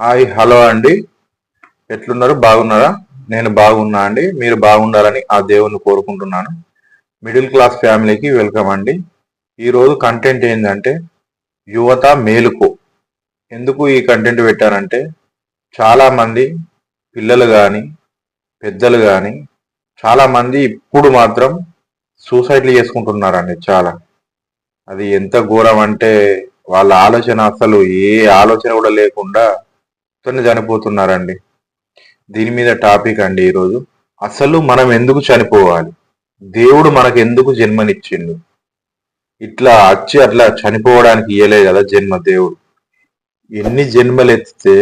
Hi hello అండి. ఎట్లున్నారు? బాగున్నారా? నేను బాగున్నా అండి. మీరు బాగుండాలని ఆ దేవుణ్ణి కోరుకుంటున్నాను. మిడిల్ క్లాస్ ఫ్యామిలీకి వెల్కమ్ అండి. ఈరోజు కంటెంట్ ఏంటంటే యువత మేలుకు. ఎందుకు ఈ కంటెంట్ పెట్టానంటే చాలామంది పిల్లలు కానీ పెద్దలు కానీ చాలామంది ఇప్పుడు మాత్రం సూసైడ్లు చేసుకుంటున్నారండి చాలా. అది ఎంత ఘోరం అంటే వాళ్ళ ఆలోచన అసలు ఏ ఆలోచన కూడా లేకుండా తను చనిపోతున్నారండి దీని మీద టాపిక్ అండి ఈరోజు. అసలు మనం ఎందుకు చనిపోవాలి? దేవుడు మనకు ఎందుకు జన్మనిచ్చిండు? ఇట్లా వచ్చి అట్లా చనిపోవడానికి ఇయ్యలేదు కదా జన్మ దేవుడు. ఎన్ని జన్మలు ఎత్తితే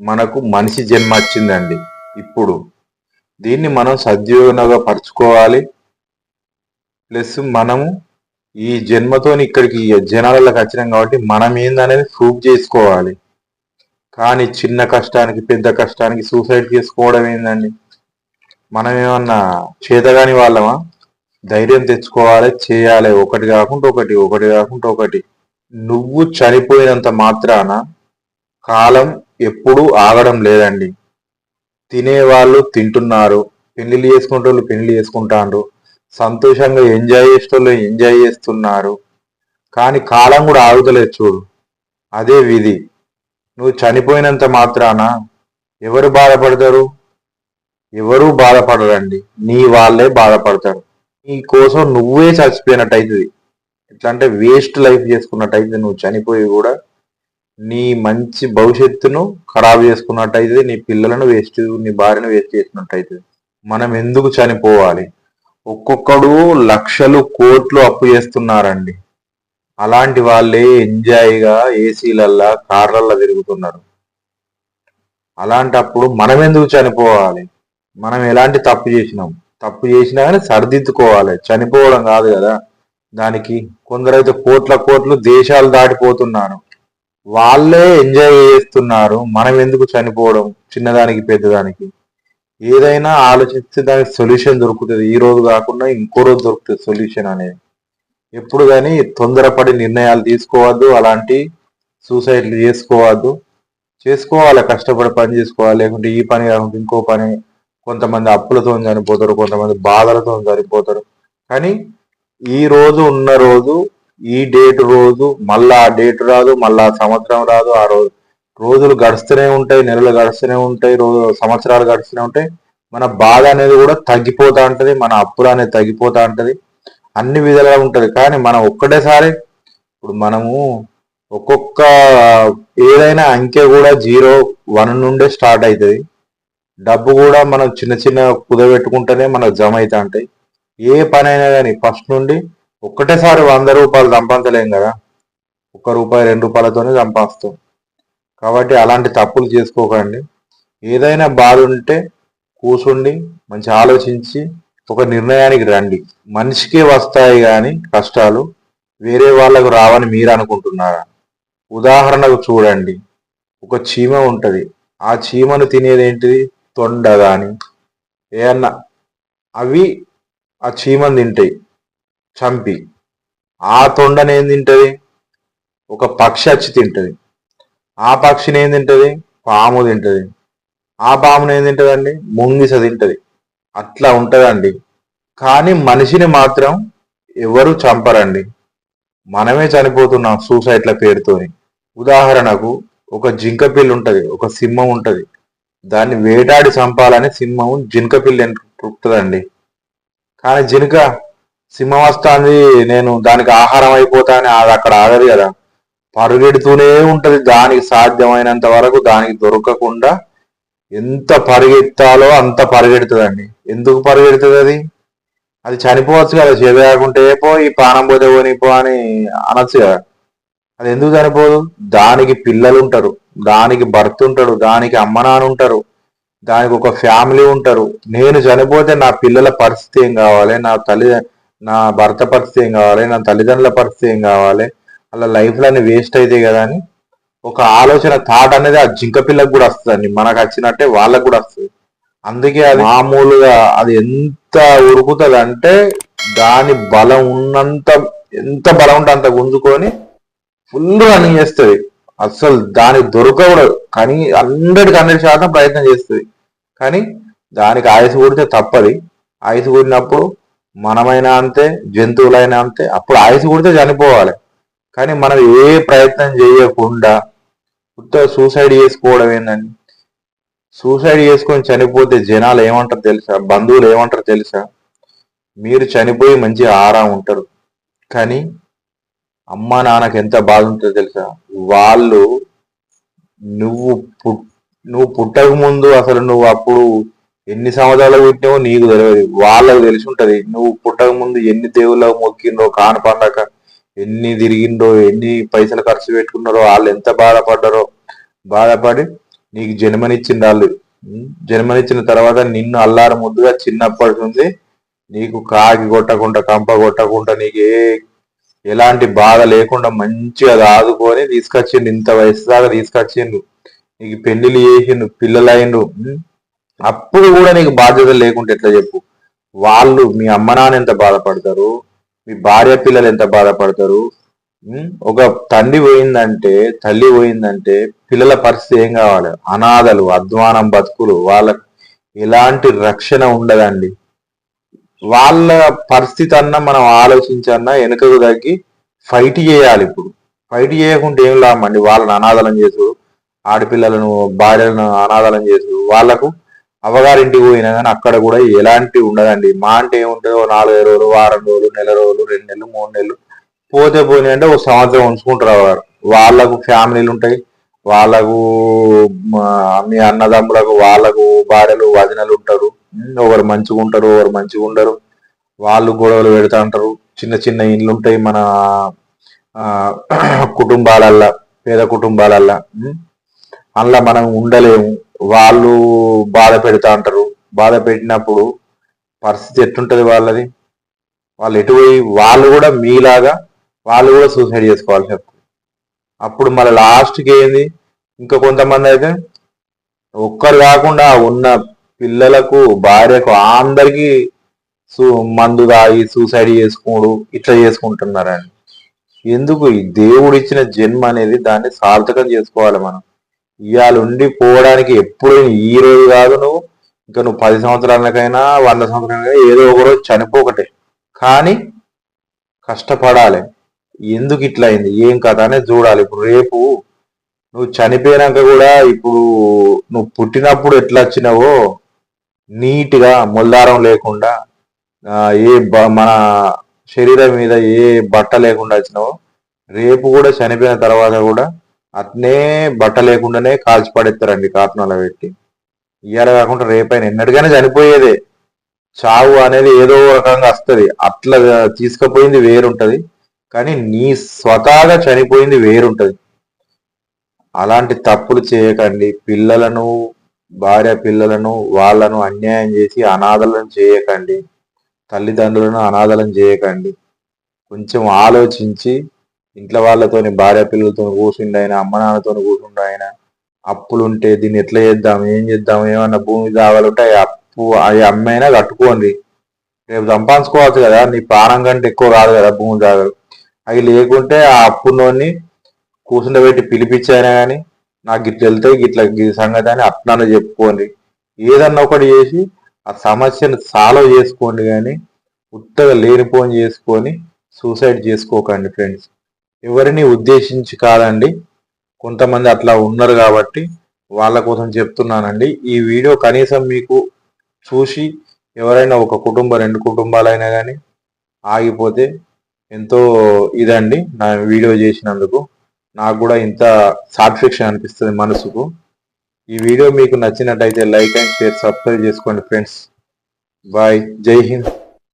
మనకు మనిషి జన్మ వచ్చిందండి ఇప్పుడు. దీన్ని మనం సద్యోగంగా పరుచుకోవాలి. ప్లస్ మనము ఈ జన్మతోని ఇక్కడికి జనాలకు వచ్చినాం కాబట్టి మనం ఏందనేది ప్రూవ్ చేసుకోవాలి. కానీ చిన్న కష్టానికి పెద్ద కష్టానికి సూసైడ్ చేసుకోవడం ఏందండి? మనం ఏమన్నా చేతగాని వాళ్ళమా? ధైర్యం తెచ్చుకోవాలి చేయాలి. ఒకటి కాకుండా ఒకటి ఒకటి కాకుండా ఒకటి. నువ్వు చనిపోయినంత మాత్రాన కాలం ఎప్పుడూ ఆగడం లేదండి. తినేవాళ్ళు తింటున్నారు. పెళ్ళిళ్ళు చేసుకుంటోళ్ళు పెళ్ళి చేసుకుంటాండ్రు. సంతోషంగా ఎంజాయ్ చేసేటోళ్ళు ఎంజాయ్ చేస్తున్నారు. కానీ కాలం కూడా ఆగుతలేదు చూడు. అదే విధి. నువ్వు చనిపోయినంత మాత్రాన ఎవరు బాధపడతారు? ఎవరు బాధపడరండి. నీ వాళ్ళే బాధపడతారు. నీ కోసం నువ్వే చచ్చిపోయినట్టు అవుతుంది ఎట్లా అంటే వేస్ట్ లైఫ్ చేసుకున్నట్టు అయితే నువ్వు చనిపోయి కూడా నీ మంచి భవిష్యత్తును ఖరాబ్ చేసుకున్నట్టు అవుతుంది నీ పిల్లలను వేస్ట్ నీ భార్యను వేస్ట్ చేసినట్టు అవుతుంది మనం ఎందుకు చనిపోవాలి? ఒక్కొక్కడు లక్షలు కోట్లు అప్పు చేస్తున్నారండి. అలాంటి వాళ్ళే ఎంజాయ్గా ఏసీలల్లా కార్లల్లో తిరుగుతున్నారు. అలాంటప్పుడు మనం ఎందుకు చనిపోవాలి? మనం ఎలాంటి తప్పు చేసినాం? తప్పు చేసినా కానీ సరిదిద్దుకోవాలి. చనిపోవడం కాదు కదా. దానికి కొందరైతే కోట్ల కోట్లు దేశాలు దాటిపోతున్నారు. వాళ్ళే ఎంజాయ్ చేస్తున్నారు. మనం ఎందుకు చనిపోవడం? చిన్నదానికి పెద్దదానికి. ఏదైనా ఆలోచిస్తే దానికి సొల్యూషన్ దొరుకుతుంది. ఈ రోజు కాకుండా ఇంకో రోజు దొరుకుతుంది సొల్యూషన్ అనేది. ఎప్పుడు కానీ తొందరపడి నిర్ణయాలు తీసుకోవద్దు అలాంటి సూసైడ్లు చేసుకోవద్దు. చేసుకోవాలి కష్టపడి పని చేసుకోవాలి లేకుంటే ఈ పని కాకుండా ఇంకో పని. కొంతమంది అప్పులతో చనిపోతారు కొంతమంది బాధలతో చనిపోతారు. కానీ ఈ రోజు ఉన్న రోజు ఈ డేట్ రోజు మళ్ళా ఆ డేట్ రాదు మళ్ళా ఆ సంవత్సరం రాదు ఆ రోజు. రోజులు గడుస్తూనే ఉంటాయి నెలలు గడుస్తూనే ఉంటాయి రోజు సంవత్సరాలు గడుస్తూనే ఉంటాయి. మన బాధ అనేది కూడా తగ్గిపోతా ఉంటుంది మన అప్పులు అనేది తగ్గిపోతా ఉంటుంది. అన్ని విధాలుగా ఉంటుంది. కానీ మనం ఒక్కటేసారి ఇప్పుడు మనము ఒక్కొక్క ఏదైనా అంకె కూడా జీరో వన్ నుండే స్టార్ట్ అవుతుంది డబ్బు కూడా మనం చిన్న చిన్న కుదబెట్టుకుంటేనే మనకు జమ అవుతా ఉంటాయి. ఏ పని అయినా కానీ ఫస్ట్ నుండి ఒక్కటేసారి వంద రూపాయలు సంపాదించలేం కదా. ఒక్క రూపాయి రెండు రూపాయలతోనే సంపాదిస్తాం. కాబట్టి అలాంటి తప్పులు చేసుకోకండి. ఏదైనా బాధ ఉంటే కూర్చుండి మంచి ఆలోచించి ఒక నిర్ణయానికి రండి. మనిషికే వస్తాయి కానీ కష్టాలు వేరే వాళ్ళకు రావని మీరు అనుకుంటున్నారా? ఉదాహరణకు చూడండి. ఒక చీమ ఉంటుంది. ఆ చీమను తినేది ఏంటిది? తొండ కానీ ఏమన్నా అవి ఆ చీమను తింటాయి. చంపి. ఆ తొండని ఏం తింటది? ఒక పక్షి వచ్చి తింటది. ఆ పక్షిని ఏం తింటది? పాము తింటది. ఆ పాముని ఏం తింటదండి? ముంగిస తింటది. అట్లా ఉంటుందండి. కానీ మనిషిని మాత్రం ఎవరు చంపరండి. మనమే చనిపోతున్నాం సూసైడ్ల పేరుతోని. ఉదాహరణకు ఒక జింక పిల్లి ఉంటుంది ఒక సింహం ఉంటుంది. దాన్ని వేటాడి చంపాలని సింహం జింక పిల్లి పుట్టుదండి కానీ జింక సింహం వస్తుంది నేను దానికి ఆహారం అయిపోతానని అది అక్కడ ఆగదు కదా. పరుగెడుతూనే ఉంటది దానికి సాధ్యమైనంత వరకు దానికి దొరకకుండా ఎంత పరిగెత్తాలో అంత పరిగెడుతుందండి. ఎందుకు పరిగెడుతుంది అది? అది చనిపోవచ్చు కదా చేదకుంటే పో ఈ పానం పోతే పోని పో అని అనొచ్చు కదా. అది ఎందుకు చనిపోదు? దానికి పిల్లలు ఉంటారు దానికి భర్త ఉంటాడు దానికి అమ్మ నాన్న ఉంటారు దానికి ఒక ఫ్యామిలీ ఉంటారు. నేను చనిపోతే నా పిల్లల పరిస్థితి ఏం కావాలి? నా తల్లి నా భర్త పరిస్థితి ఏం కావాలి? నా తల్లిదండ్రుల పరిస్థితి ఏం కావాలి? అలా లైఫ్లో లోని వేస్ట్ అయితే కదా అని ఒక ఆలోచన థాట్ అనేది ఆ జింక పిల్లకు కూడా వస్తుందండి. మనకు వచ్చినట్టే వాళ్ళకు కూడా వస్తుంది. అందుకే అది మామూలుగా అది ఎంత ఉరుకుతుంది అంటే దాని బలం ఉన్నంత ఎంత బలం ఉంటే అంత గుంజుకొని ఫుల్ రన్నింగ్ చేస్తుంది. అస్సలు దానికి దొరకకూడదు. కానీ హండ్రెడ్కి హండ్రెడ్ శాతం ప్రయత్నం చేస్తుంది. కానీ దానికి ఆయుసు కూడితే తప్పది. ఆయుసు కూడినప్పుడు మనమైనా అంతే జంతువులైనా అంతే అప్పుడు ఆయుసు కూడితే చనిపోవాలి. కానీ మనం ఏ ప్రయత్నం చేయకుండా ఉత్త సూసైడ్ చేసుకోవడం ఏందని సూసైడ్ చేసుకొని చనిపోతే జనాలు ఏమంటారు తెలుసా? బంధువులు ఏమంటారు తెలుసా? మీరు చనిపోయి మంచి ఆరా ఉంటారు. కానీ అమ్మ నాన్నకి ఎంత బాధ ఉంటుందో తెలుసా? వాళ్ళు నువ్వు పుట్ నువ్వు పుట్టక ముందు అసలు నువ్వు అప్పుడు ఎన్ని సంవత్సరాలు పుట్టినావో నీకు తెలియదు వాళ్ళకు తెలిసి ఉంటది. నువ్వు పుట్టక ముందు ఎన్ని దేవుళ్ళకు మొక్కిండ్రో కానపండక ఎన్ని తిరిగిండ్రో ఎన్ని పైసలు ఖర్చు పెట్టుకున్నారో వాళ్ళు ఎంత బాధపడ్డారో బాధపడి నీకు జన్మనిచ్చింది వాళ్ళు. జన్మనిచ్చిన తర్వాత నిన్ను అల్లారు ముద్దుగా చిన్నప్పటి నుండి నీకు కాకి కొట్టకుండా కంప కొట్టకుండా నీకు ఏ ఎలాంటి బాధ లేకుండా మంచిగా ఆదుకొని తీసుకొచ్చిండు. ఇంత వయసు దాకా తీసుకొచ్చిండు. నీకు పెళ్ళిళ్ళు చేసిండు పిల్లలు అప్పుడు కూడా నీకు బాధ్యత లేకుంటే ఎట్లా చెప్పు? వాళ్ళు మీ అమ్మ నాన్న ఎంత బాధపడతారు? మీ భార్య పిల్లలు ఎంత బాధపడతారు? ఒక తండ్రి పోయిందంటే తల్లి పోయిందంటే పిల్లల పరిస్థితి ఏం కావాలి? అనాథలు అధ్వానం బతుకులు వాళ్ళకి ఎలాంటి రక్షణ ఉండదండి. వాళ్ళ పరిస్థితి అన్నా మనం ఆలోచించన్నా వెనుకకు తగ్గి ఫైట్ చేయాలి ఇప్పుడు. ఫైట్ చేయకుంటే ఏం లాభమండి వాళ్ళని అనాథలం చేసు ఆడపిల్లలను భార్యలను అనాథలం చేసు వాళ్ళకు అవగారింటికి పోయినా కానీ అక్కడ కూడా ఎలాంటి ఉండదండి. మా అంటే ఏముంటుందో? నాలుగైదు రోజులు వారం రోజులు నెల రోజులు రెండు నెలలు మూడు నెలలు పోతే పోయినా అంటే ఒక సంవత్సరం ఉంచుకుంటారు అవ్వగారు వాళ్ళకు ఫ్యామిలీలు ఉంటాయి. వాళ్ళకు మా మీ అన్నదమ్ములకు వాళ్ళకు భార్యలు వదినలు ఉంటారు. ఒకరు మంచిగా ఉంటారు ఒకరు మంచిగా ఉండరు. వాళ్ళు గొడవలు పెడతా ఉంటారు. చిన్న చిన్న ఇండ్లు ఉంటాయి మన ఆ, కుటుంబాలల్లా పేద కుటుంబాలల్లా. అందులో మనం ఉండలేము. వాళ్ళు బాధ పెడతా అంటారు. బాధ పెట్టినప్పుడు పరిస్థితి ఎట్టుంటది వాళ్ళది? వాళ్ళు ఎటు పోయి వాళ్ళు కూడా మీలాగా వాళ్ళు కూడా సూసైడ్ చేసుకోవాల్సి వస్తుంది. అప్పుడు మళ్ళీ లాస్ట్కి ఏంది? ఇంకా కొంతమంది అయితే ఒక్కరు కాకుండా ఉన్న పిల్లలకు భార్యకు అందరికి సూ మందు తాగి సూసైడ్ చేసుకోడు ఇట్లా చేసుకుంటున్నారండి. ఎందుకు ఈ దేవుడు ఇచ్చిన జన్మ అనేది దాన్ని సార్థకం చేసుకోవాలి మనం? ఇవాళ ఉండి పోవడానికి ఎప్పుడు ఈ రోజు కాదు నువ్వు. ఇంకా నువ్వు పది సంవత్సరాలకైనా వంద సంవత్సరాలకైనా ఏదో ఒక రోజు చనిపోకటే. కానీ కష్టపడాలి. ఎందుకు ఇట్లా అయింది ఏం కథ అనేది చూడాలి. ఇప్పుడు రేపు నువ్వు చనిపోయినాక కూడా ఇప్పుడు నువ్వు పుట్టినప్పుడు ఎట్లా వచ్చినావో నీట్గా మొల్దారం లేకుండా ఏ బ- మన శరీరం మీద ఏ బట్ట లేకుండా వచ్చినావో రేపు కూడా చనిపోయిన తర్వాత కూడా అట్నే బట్ట లేకుండానే కాల్చి పడేస్తారండి కాటనాల పెట్టి. ఇవాళ కాకుండా రేపైన ఎన్నటికైనా చనిపోయేదే. చావు అనేది ఏదో రకంగా వస్తుంది. అట్లా తీసుకుపోయింది వేరుంటది. కానీ నీ స్వతహాగా చనిపోయింది వేరుంటది. అలాంటి తప్పులు చేయకండి. పిల్లలను భార్య పిల్లలను వాళ్ళను అన్యాయం చేసి అనాథలను చేయకండి. తల్లిదండ్రులను అనాథలను చేయకండి. కొంచెం ఆలోచించి ఇంట్లో వాళ్ళతోని భార్య పిల్లలతో కూర్చుండి ఆయన అమ్మ నాన్నతో కూర్చుండు ఆయన అప్పులుంటే దీన్ని ఎట్లా చేద్దాం ఏం చేద్దాం ఏమన్నా భూమి కావాలంటే ఆ అప్పు అవి అమ్మైనా కట్టుకోండి. రేపు సంపాదించుకోవచ్చు కదా నీ ప్రాణం కంటే ఎక్కువ రాదు కదా భూమి దాగలు అవి లేకుంటే ఆ అప్పులోని కూర్చుండబెట్టి పిలిపించాయినా కానీ నాకు గిట్ల వెళ్తే గిట్ల ఈ సంగతి అని అట్లా చెప్పుకోండి. ఏదన్నా ఒకటి చేసి ఆ సమస్యను సాల్వ్ చేసుకోండి కానీ ఉత్తగా లేనిపోని చేసుకొని సూసైడ్ చేసుకోకండి ఫ్రెండ్స్. ఎవరిని ఉద్దేశించి కాదండి కొంతమంది అట్లా ఉన్నారు కాబట్టి వాళ్ళ కోసం చెప్తున్నానండి. ఈ వీడియో కనీసం మీకు చూసి ఎవరైనా ఒక కుటుంబం రెండు కుటుంబాలైనా కానీ ఆగిపోతే ఎంతో ఇదండి నా వీడియో చేసినందుకు. నాకు కూడా ఇంత సాటిస్ఫాక్షన్ అనిపిస్తుంది మనసుకు. ఈ వీడియో మీకు నచ్చినట్టయితే లైక్ అండ్ షేర్ సబ్స్క్రైబ్ చేసుకోండి ఫ్రెండ్స్. బాయ్. జై హింద్.